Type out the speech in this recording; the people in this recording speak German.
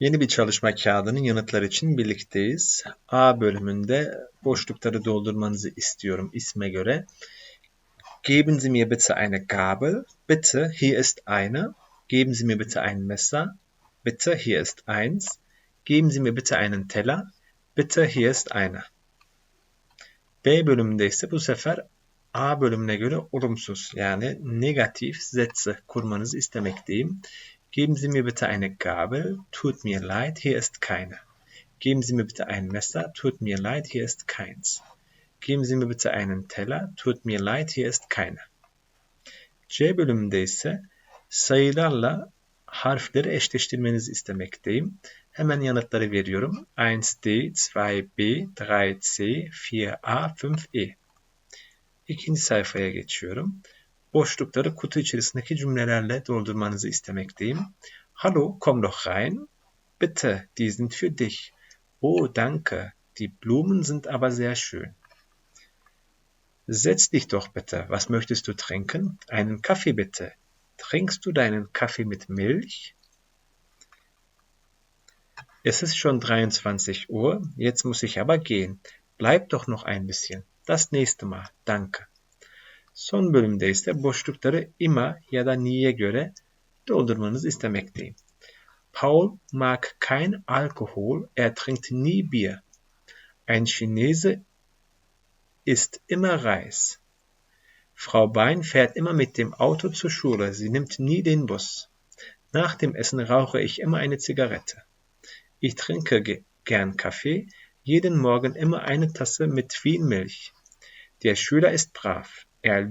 Yeni bir çalışma kağıdının yanıtları için birlikteyiz. A bölümünde boşlukları doldurmanızı istiyorum isme göre. Geben Sie mir bitte eine Gabel. Bitte, hier ist eine. Geben Sie mir bitte ein Messer. Bitte, hier ist eins. Geben Sie mir bitte einen Teller. Bitte, hier ist eine. B bölümünde ise bu sefer A bölümüne göre olumsuz yani negatif Sätze kurmanızı istemekteyim. Geben Sie mir bitte eine Gabel. Tut mir leid, hier ist keine. Geben Sie mir bitte ein Messer. Tut mir leid, hier ist keins. Geben Sie mir bitte einen Teller. Tut mir leid, hier ist keine. C bölümünde ise sayılarla harfleri eşleştirmenizi istemekteyim. Hemen yanıtları veriyorum. 1D, 2B, 3C, 4A, 5E. İkinci sayfaya geçiyorum. Boşlukları kutu içerisindeki cümlelerle doldurmanızı istemekteyim. Hallo, komm doch rein. Bitte, die sind für dich. Oh, danke. Die Blumen sind aber sehr schön. Setz dich doch bitte. Was möchtest du trinken? Einen Kaffee bitte. Trinkst du deinen Kaffee mit Milch? Es ist schon 23 Uhr, jetzt muss ich aber gehen. Bleib doch noch ein bisschen. Das nächste Mal. Danke. Son bölümde ise boşlukları ima ya da niye göre doldurmanızı istemekteyim. Paul mag kein Alkohol, er trinkt nie Bier. Ein Chinese isst immer Reis. Frau Bein fährt immer mit dem Auto zur Schule, sie nimmt nie den Bus. Nach dem Essen rauche ich immer eine Zigarette. Ich trinke gern Kaffee, jeden Morgen immer eine Tasse mit viel Milch. Der Schüler ist brav. Er